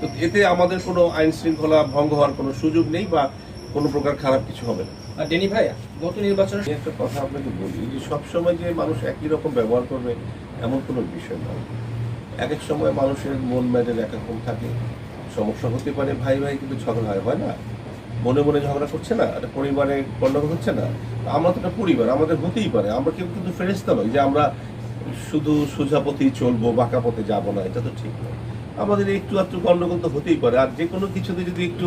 তো এতে আমাদের কোনো আইন শৃঙ্খলা ভঙ্গ হওয়ার কোনো সুযোগ নেই বা কোনো প্রকার খারাপ কিছু হবে না। ডেনি ভাই গত নির্বাচনে একটা কথা আপনাকে বলি যে সবসময় যে মানুষ একই রকম ব্যবহার করবে এমন কোনো বিষয় নয় এক এক সময় মানুষের মন মেজাজ এক রকম থাকে। সমস্যা হতে পারে ভাই ভাই কিন্তু ঝগড়া হয় হয় না? মনে মনে ঝগড়া করছে না? একটা পরিবারে গন্ডগোল হচ্ছে না? আমরা তো একটা পরিবার আমাদের হতেই পারে। আমরা কেউ কিন্তু ফেরেস্তা নই যে আমরা শুধু সোজা পথেই চলবো বাঁকা পথে যাব না এটা তো ঠিক নয়। আমাদের একটু একটু গন্ডগোল তো হতেই পারে। আর যে কোনো কিছুতে যদি একটু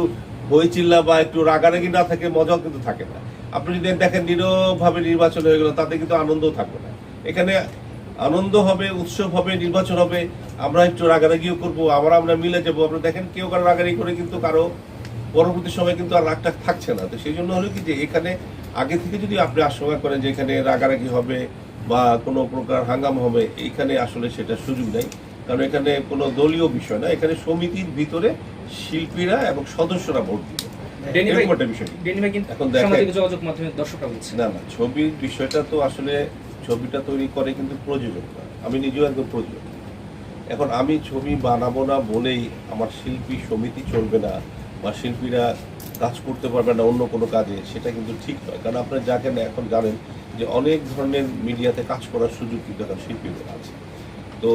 হই চিল্লা বা একটু রাগারাগি না থাকে, মজাও কিন্তু থাকে না। আপনি যদি দেখেন নীরবভাবে নির্বাচন হয়ে গেল, তাতে কিন্তু আনন্দও থাকবে না। এখানে আনন্দ হবে, উৎসব হবে, নির্বাচন হবে, আমরা একটু রাগারাগিও করব, আমরা আমরা মিলে যাব। আপনারা দেখেন কেউ কারও রাগারাগি করে কিন্তু কারও পরবর্তী সময় কিন্তু আর রাগটা থাকছে না। তো সেই জন্য হলো কি যে এখানে আগে থেকে যদি আপনি আশঙ্কা করেন যে এখানে রাগারাগি হবে বা কোনো প্রকার হাঙ্গাম হবে এইখানে আসলে সেটা সুযোগ নেই। কারণ এখানে কোনো দলীয় বিষয় না এখানে সমিতির ভিতরে শিল্পীরা এবং সদস্যরা ভোট দিবে। না না ছবির বিষয়টা তো আসলে ছবিটা তৈরি করে কিন্তু আমি নিজেও একদম প্রযোজক। এখন আমি ছবি বানাবো না বলেই আমার শিল্পী সমিতি চলবে না বা শিল্পীরা কাজ করতে পারবে না অন্য কোনো কাজে সেটা কিন্তু ঠিক নয়। কারণ আপনারা যাকে এখন জানেন যে অনেক ধরনের মিডিয়াতে কাজ করার সুযোগ কিন্তু এখন শিল্পীদের আছে। তো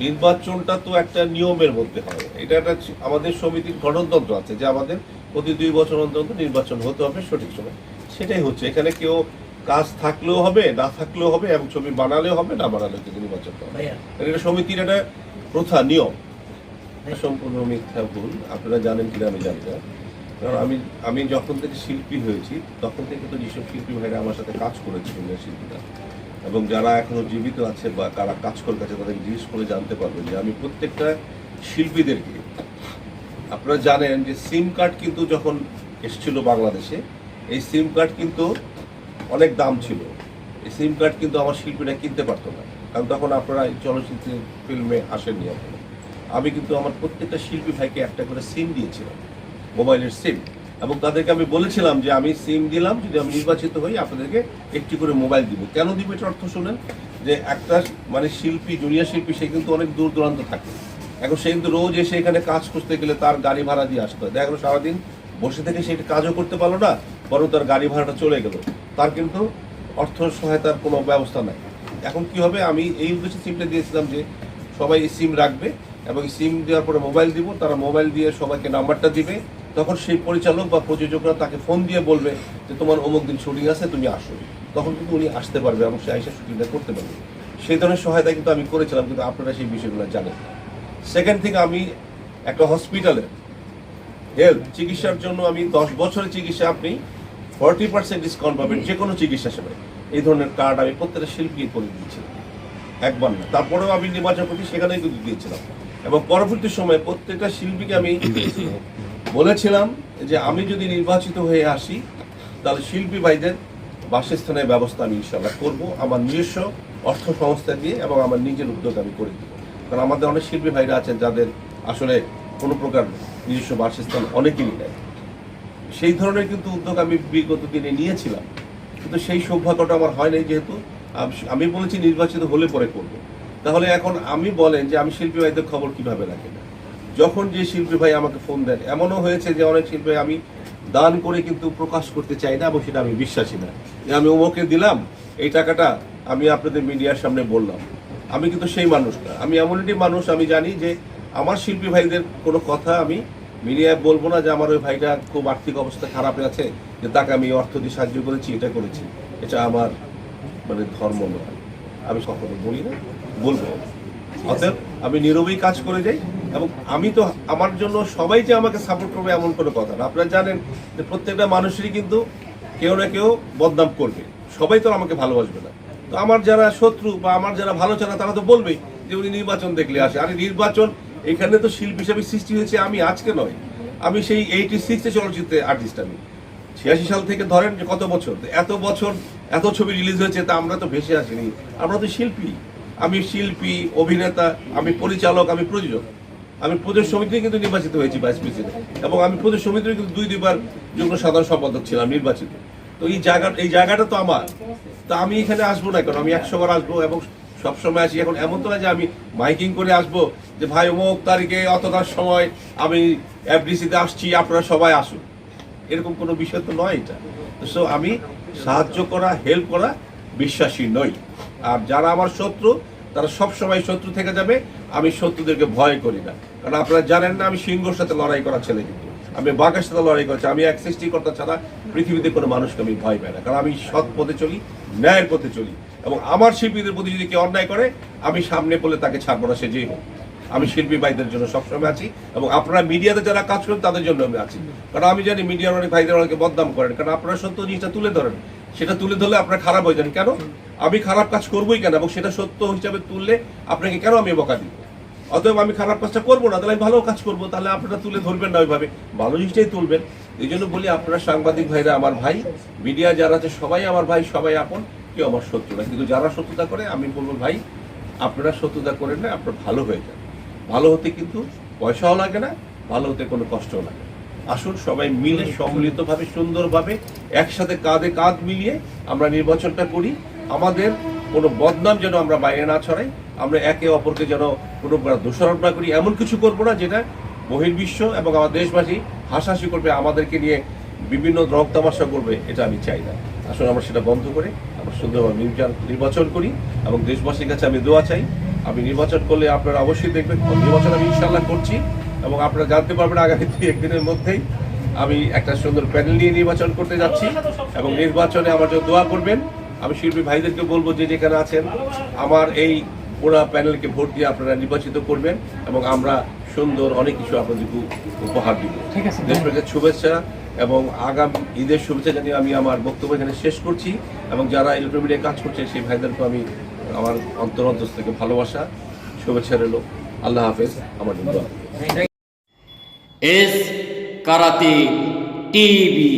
নির্বাচনটা তো একটা নিয়মের মধ্যে হয় এটা একটা আমাদের সমিতির গণতন্ত্র আছে যে আমাদের প্রতি দুই বছর অন্তর নির্বাচন হতে হবে সঠিক সময়। সেটাই হচ্ছে। এখানে কেউ কাজ থাকলেও হবে না থাকলেও হবে এবং ছবি বানালেও হবে না বানালেও কিন্তু নির্বাচন হবে। এটা সমিতির একটা প্রথা নিয়ম। সম্পূর্ণ মিথ্যা ভুল। আপনারা জানেন কিনা আমি জানি না। কারণ আমি আমি যখন থেকে শিল্পী হয়েছি তখন থেকে তো যেসব শিল্পী ভাইরা আমার সাথে কাজ করেছে শিল্পীরা এবং যারা এখনও জীবিত আছে বা কারা কাজ করে আছে তাদেরকে জিজ্ঞেস করে জানতে পারবেন যে আমি প্রত্যেকটা শিল্পীদেরকে, আপনারা জানেন যে সিম কার্ড কিন্তু যখন এসেছিল বাংলাদেশে, এই সিম কার্ড কিন্তু অনেক দাম ছিল। এই সিম কার্ড কিন্তু আমার শিল্পীরা কিনতে পারতো না। কারণ তখন আপনারা এই চলচ্চিত্র ফিল্মে আসেননি আপনারা আমি কিন্তু আমার প্রত্যেকটা শিল্পী ভাইকে একটা করে সিম দিয়েছিলাম, মোবাইলের সিম এবং তাদেরকে আমি বলেছিলাম যে আমি সিম দিলাম, যদি আমি নির্বাচিত হই, আপনাদেরকে একটি করে মোবাইল দিব। কেন দিব এটার অর্থ শুনেন? যে একটা মানে শিল্পী, জুনিয়র শিল্পী, সে কিন্তু অনেক দূর দূরান্ত থাকে। এখন সে কিন্তু রোজ এসে এখানে কাজ করতে গেলে তার গাড়ি ভাড়া দিয়ে আসতে হয়। দেখা সারাদিন বসে থেকে সে কাজও করতে পারল না, বরং তার গাড়ি ভাড়াটা চলে গেল। তার কিন্তু অর্থ সহায়তার কোনো ব্যবস্থা নাই। এখন কি হবে? আমি এই উদ্দেশ্যে সিমটা দিয়েছিলাম যে সবাই সিম রাখবে এবং সিম দেওয়ার পরে মোবাইল দিব। তারা মোবাইল দিয়ে সবাইকে নাম্বারটা দিবে। তখন সেই পরিচালক বা প্রযোজকরা তাকে ফোন দিয়ে বলবে যে তোমার অমুক দিন শুটিং আছে তুমি আসো। তখন কিন্তু উনি আসতে পারবে এবং সে আইসা শুটিংটা করতে পারবে। সেই ধরনের সহায়তা কিন্তু আমি করেছিলাম কিন্তু আপনারা সেই বিষয়গুলো জানেন সেকেন্ড থেকে আমি একটা হসপিটালে হেলথ চিকিৎসার জন্য আমি দশ বছরের চিকিৎসা আপনি ফর্টি পার্সেন্ট ডিসকাউন্ট পাবেন যে কোনো চিকিৎসা সেবায়। এই ধরনের কার্ড আমি প্রত্যেকটা শিল্পী করে দিয়েছিলাম একবার না। তারপরেও আমি নির্বাচন করছি সেখানেই কিন্তু দিয়েছিলাম। এবং পরবর্তী সময়ে প্রত্যেকটা শিল্পীকে আমি বলেছিলাম যে আমি যদি নির্বাচিত হয়ে আসি, তাহলে শিল্পী ভাইদের বাসস্থানের ব্যবস্থা আমি ইনশাল্লাহ করব। আমার নিজস্ব অর্থ সংস্থা দিয়ে এবং আমার নিজের উদ্যোগ আমি করে দিব। কারণ আমাদের অনেক শিল্পী ভাইরা আছেন যাদের আসলে কোনো প্রকার নিজস্ব বাসস্থান অনেকেরই নেয় সেই ধরনের কিন্তু উদ্যোগ আমি বিগত দিনে নিয়েছিলাম। কিন্তু সেই সৌভাগ্যটা আমার হয় নাই যেহেতু আমি বলেছি নির্বাচিত হলে পরে করব। তাহলে এখন আমি বলেন যে আমি শিল্পী ভাইদের খবর কীভাবে রাখি? না যখন যে শিল্পী ভাই আমাকে ফোন দেন, এমনও হয়েছে যে অনেক শিল্পী আমি দান করে কিন্তু প্রকাশ করতে চাই না এবং সেটা আমি বিশ্বাসী না। যে আমি ওমকে দিলাম, এই টাকাটা আমি আপনাদের মিডিয়ার সামনে বললাম। আমি কিন্তু সেই মানুষ না। আমি এমন একটি মানুষ, আমি জানি যে আমার শিল্পী ভাইদের কোনো কথা আমি মিডিয়ায় বলব না যে আমার ওই ভাইটা খুব আর্থিক অবস্থা খারাপ আছে, যে তাকে আমি অর্থ দিয়ে সাহায্য করেছি, এটা করেছি। এটা আমার মানে ধর্ম নয়। আমি সকলে বলি না, বলব। অতএব আমি নীরবেই কাজ করে যাই। এবং আমি তো আমার জন্য সবাই যে আমাকে সাপোর্ট করবে এমন কোনো কথা না। আপনারা জানেন যে প্রত্যেকটা মানুষেরই কিন্তু কেউ না কেউ বদনাম করবে। সবাই তো আমাকে ভালোবাসবে না। তো আমার যারা শত্রু বা আমার যারা ভালো চায় না তারা তো বলবেই যে উনি নির্বাচন দেখলে আসে। আরে নির্বাচন, এখানে তো শিল্পী হিসাবে সৃষ্টি হয়েছে আমি, আজকে নয়। আমি সেই এইটি সিক্সে চলচ্চিত্রে আর্টিস্ট আমি। ছিয়াশি সাল থেকে ধরেন যে কত বছর? এত বছর এত ছবি রিলিজ হয়েছে, তা আমরা তো ভেসে আসিনি। আমরা তো শিল্পী। আমি শিল্পী, অভিনেতা, আমি পরিচালক, আমি প্রযোজক। আমি প্রদেশ সমিতি কিন্তু নির্বাচিত হয়েছি ভাইস প্রেসিডেন্ট এবং আমি প্রদেশ সমিতির কিন্তু দুই, দুইবার যুগ্ম সাধারণ সম্পাদক ছিলাম নির্বাচিত। তো এই জায়গা, এই জায়গাটা তো আমার। তা আমি এখানে আসব না কেন? আমি একশো বার আসব এবং সবসময় আসি। এখন এমন তো না যে আমি মাইকিং করে আসব যে, ভাই, অমুক তারিখে অতটার সময় আমি এফডিসিতে আসছি, আপনারা সবাই আসুন। এরকম কোনো বিষয় তো নয় এটা। সো আমি সাহায্য করা হেল্প করা বিশ্বাসী নই। আর যারা আমার শত্রু, তারা সব সময় শত্রু থেকে যাবে। আমি শত্রুদেরকে ভয় করি না। কারণ আপনারা জানেন না, আমি সিংহর সাথে লড়াই করা ছেলে কিন্তু। আমি বাঘের সাথে লড়াই করছি আমি এক সৃষ্টিকর্তা ছাড়া পৃথিবীতে কোনো মানুষকে আমি ভয় পাই না। কারণ আমি সৎ পথে চলি, ন্যায়ের পথে চলি। এবং আমার শিল্পীদের প্রতি যদি কেউ অন্যায় করে, আমি সামনে পড়লে তাকে ছাড়বো না, সে যেই হোক। আমি শিল্পী ভাইদের জন্য সবসময় আছি এবং আপনারা মিডিয়াতে যারা কাজ করেন, তাদের জন্য আমি আছি। কারণ আমি জানি মিডিয়ার অনেক ভাইদের অনেকে বদনাম করেন। কারণ আপনারা সত্য জিনিসটা তুলে ধরেন। সেটা তুলে ধরলে আপনারা খারাপ হয়ে যান। কেন? আমি খারাপ কাজ করবোই কেন? এবং সেটা সত্য হিসাবে তুললে আপনাকে কেন আমি বকা দিব? অতএব আমি খারাপ কাজটা করব না, তাহলে আমি ভালো কাজ করব, তাহলে আপনারা তুলে ধরবেন না ওইভাবে। ভালো জিনিসটাই তুলবেন। এই জন্য বলি আপনারা সাংবাদিক ভাইরা, আমার ভাই, মিডিয়া যারা আছে, সবাই আমার ভাই, সবাই আপন, কেউ আমার শত্রু না। কিন্তু যারা শত্রুতা করে, আমি বলব, ভাই, আপনারা শত্রুতা করেন না, আপনারা ভালো হয়ে যান। ভালো হতে কিন্তু পয়সাও লাগে না, ভালো হতে কোনো কষ্টও লাগে আসুন সবাই মিলে সম্মিলিতভাবে, সুন্দরভাবে, একসাথে কাঁধে কাঁধ মিলিয়ে আমরা নির্বাচনটা করি। আমাদের কোনো বদনাম যেন আমরা বাইরে না ছড়াই। আমরা একে অপরকে যেন কোনো দোষারোপ না করি, এমন কিছু করব না যেটা বহির্বিশ্ব এবং আমার দেশবাসী হাসাহাসি করবে, আমাদেরকে নিয়ে বিভিন্ন রং তামাশা করবে, এটা আমি চাই না। আসলে আমরা সেটা বন্ধ করে আমরা সুন্দরভাবে নির্বাচন- নির্বাচন করি এবং দেশবাসীর কাছে আমি দোয়া চাই। আমি নির্বাচন করলে আপনারা অবশ্যই দেখবেন, নির্বাচন আমি ইনশাল্লাহ করছি এবং আপনারা জানতে পারবেন আগামী দুই একদিনের মধ্যেই আমি একটা সুন্দর প্যানেল নিয়ে নির্বাচন করতে যাচ্ছি এবং নির্বাচনে আমার জন্য দোয়া করবেন। আমি শিল্পী ভাইদেরকে বলব যে যেখানে আছেন, আমার এই পুরা প্যানেলকে ভোট দিয়ে আপনারা নির্বাচিত করবেন এবং আমরা সুন্দর অনেক কিছু আপনাদেরকে উপহার দিব। ঠিক আছে। দেশপ্রেমের শুভেচ্ছা এবং আগামী ঈদের শুভেচ্ছা জানিয়ে আমি আমার বক্তব্য এখানে শেষ করছি এবং যারা ইলেকট্রনিক কাজ করছে সেই ভাইদেরকে আমি আমার অন্তর অন্তর থেকে ভালোবাসা শুভেচ্ছা রইল। আল্লাহ হাফেজ আমার জন্য এস কারাতে টিভি।